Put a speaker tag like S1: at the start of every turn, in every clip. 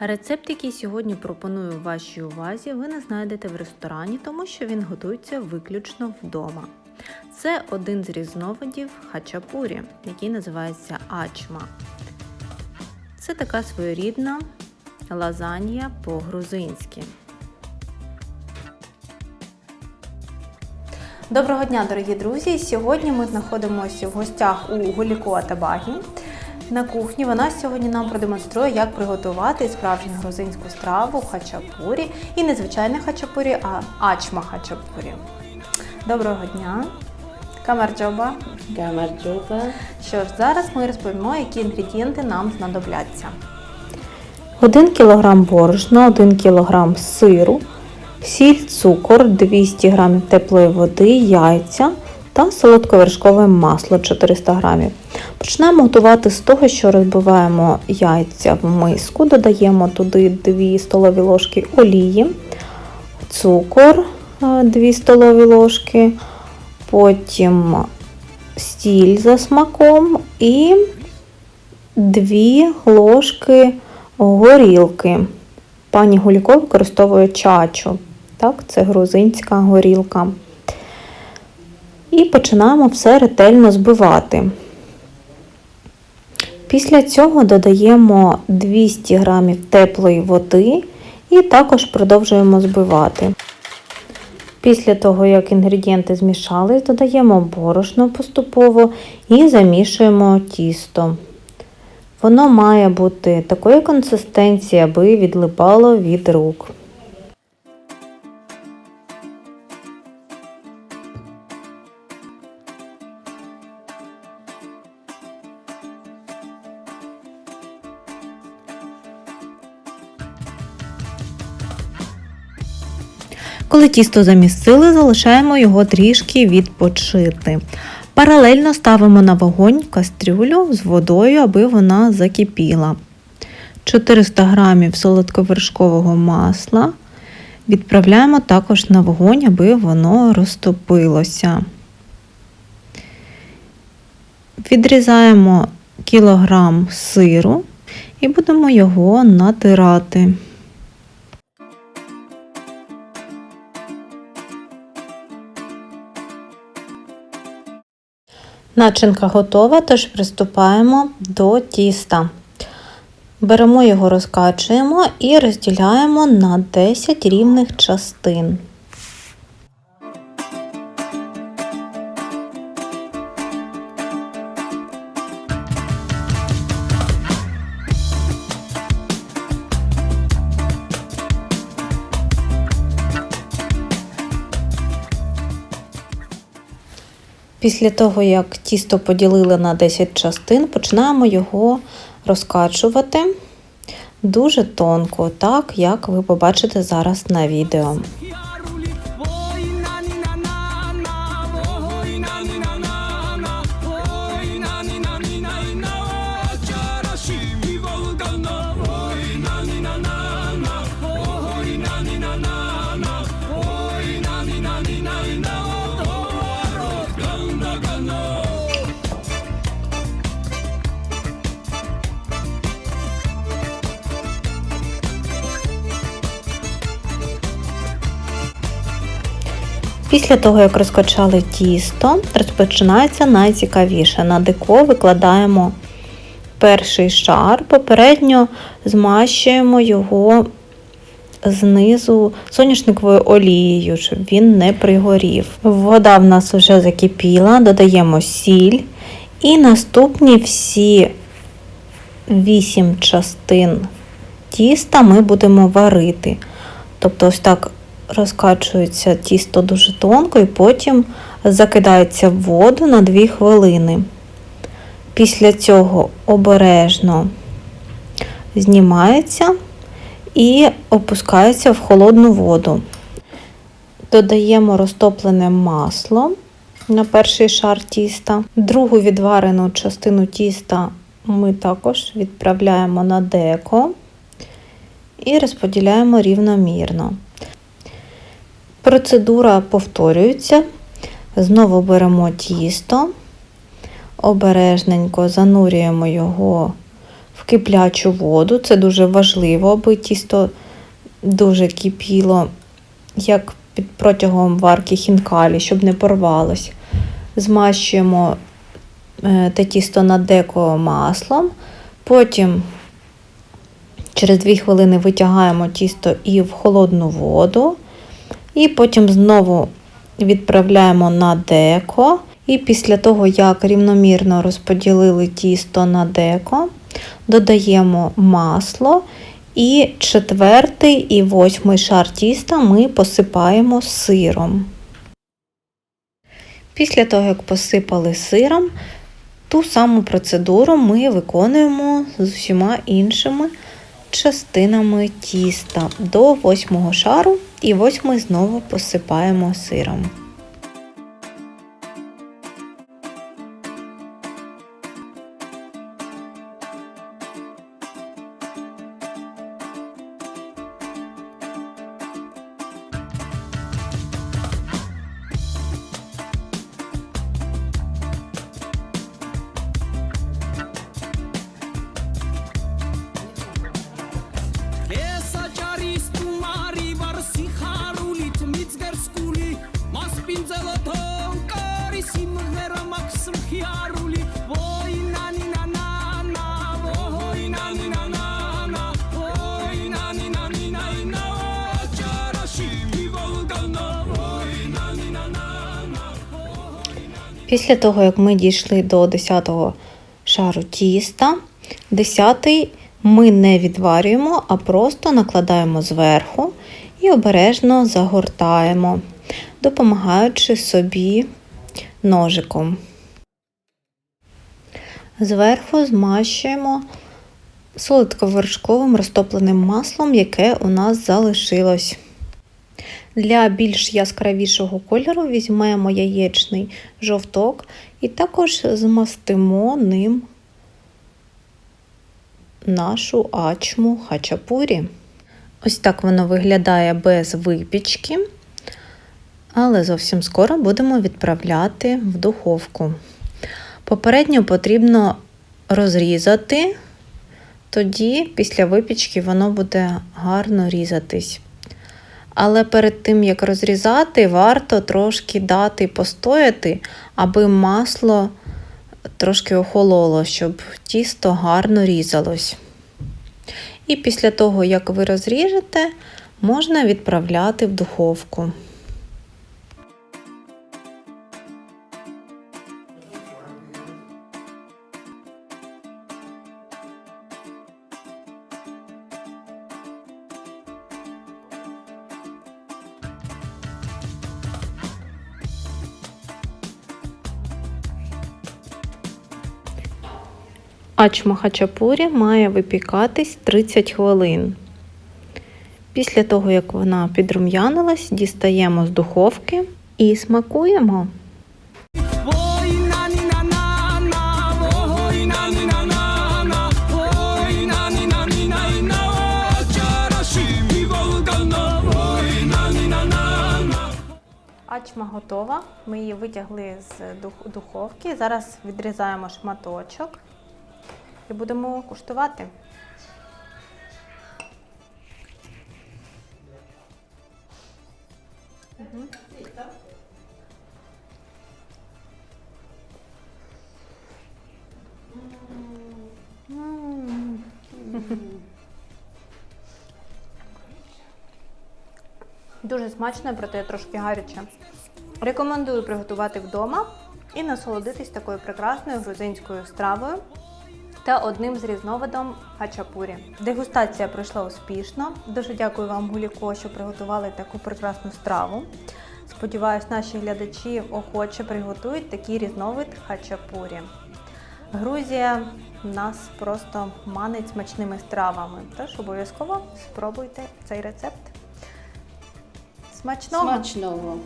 S1: Рецепт, який сьогодні пропоную вашій увазі, ви не знайдете в ресторані, тому що він готується виключно вдома. Це один з різновидів хачапурі, який називається ачма. Це така своєрідна лазанья по-грузинськи. Доброго дня, дорогі друзі! Сьогодні ми знаходимося в гостях у Гуліко Атабагі на кухні. Вона сьогодні нам продемонструє, як приготувати справжню грузинську страву хачапурі. І не звичайне хачапурі, а ачма хачапурі. Доброго дня! Камарджоба.
S2: Гамарджоба.
S1: Що ж, зараз ми розповімо, які інгредієнти нам знадобляться. 1 кг борошна, 1 кг сиру, сіль, цукор, 200 г теплої води, яйця та солодковершкове масло 400 г. Почнемо готувати з того, що розбиваємо яйця в миску, додаємо туди 2 столові ложки олії, цукор 2 столові ложки, потім сіль за смаком і 2 ложки горілки. Пані Гуліко використовує чачу. Так, це грузинська горілка. І починаємо все ретельно збивати. Після цього додаємо 200 г теплої води і також продовжуємо збивати. Після того, як інгредієнти змішались, додаємо борошно поступово і замішуємо тісто. Воно має бути такої консистенції, аби відлипало від рук. Коли тісто замісили, залишаємо його трішки відпочити. Паралельно ставимо на вогонь кастрюлю з водою, аби вона закипіла. 400 г солодковершкового масла. Відправляємо також на вогонь, аби воно розтопилося. Відрізаємо кілограм сиру і будемо його натирати. Начинка готова, тож приступаємо до тіста. Беремо його, розкачуємо і розділяємо на 10 рівних частин. Після того, як тісто поділили на 10 частин, починаємо його розкачувати дуже тонко, так як ви побачите зараз на відео. Після того, як розкачали тісто, розпочинається найцікавіше. На дико викладаємо перший шар, попередньо змащуємо його знизу соняшниковою олією, щоб він не пригорів. Вода в нас вже закипіла, додаємо сіль. І наступні всі 8 частин тіста ми будемо варити. Тобто, ось так розкачується тісто дуже тонко і потім закидається в воду на 2 хвилини. Після цього обережно знімається і опускається в холодну воду. Додаємо розтоплене масло на перший шар тіста. Другу відварену частину тіста ми також відправляємо на деко і розподіляємо рівномірно. Процедура повторюється. Знову беремо тісто, обережненько занурюємо його в киплячу воду. Це дуже важливо, аби тісто дуже кипіло, як під протягом варки хінкалі, щоб не порвалось. Змащуємо е, те тісто на деко маслом. Потім через 2 хвилини витягаємо тісто і в холодну воду. І потім знову відправляємо на деко. І після того, як рівномірно розподілили тісто на деко, додаємо масло. І четвертий і восьмий шар тіста ми посипаємо сиром. Після того, як посипали сиром, ту саму процедуру ми виконуємо з усіма іншими частинами тіста до восьмого шару, і восьмий знову посипаємо сиром. Після того, як ми дійшли до 10-го шару тіста, 10-й ми не відварюємо, а просто накладаємо зверху і обережно загортаємо, допомагаючи собі ножиком. Зверху змащуємо солодковершковим розтопленим маслом, яке у нас залишилось. Для більш яскравішого кольору візьмемо яєчний жовток і також змастимо ним нашу ачму хачапурі. Ось так воно виглядає без випічки, але зовсім скоро будемо відправляти в духовку. Попередньо потрібно розрізати, тоді після випічки воно буде гарно різатись. Але перед тим, як розрізати, варто трошки дати постояти, аби масло трошки охололо, щоб тісто гарно різалось. І після того, як ви розріжете, можна відправляти в духовку. Ачма хачапурі має випікатись 30 хвилин. Після того, як вона підрум'янилась, дістаємо з духовки і смакуємо. Ачма готова. Ми її витягли з духовки. Зараз відрізаємо шматочок і будемо куштувати. Дуже смачно, проте трошки гаряче. Рекомендую приготувати вдома і насолодитись такою прекрасною грузинською стравою та одним з різновидом хачапурі. Дегустація пройшла успішно. Дуже дякую вам, Гуліко, що приготували таку прекрасну страву. Сподіваюсь, наші глядачі охоче приготують такий різновид хачапурі. Грузія нас просто манить смачними стравами, тож обов'язково спробуйте цей рецепт. Смачного!
S3: Смачного.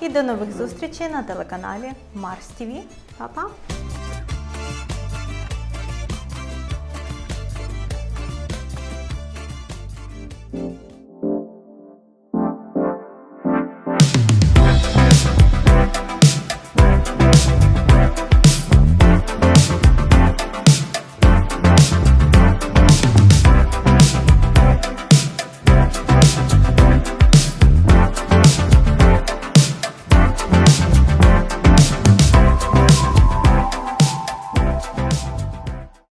S1: І до нових зустрічей на телеканалі Марс ТВ. Па-па!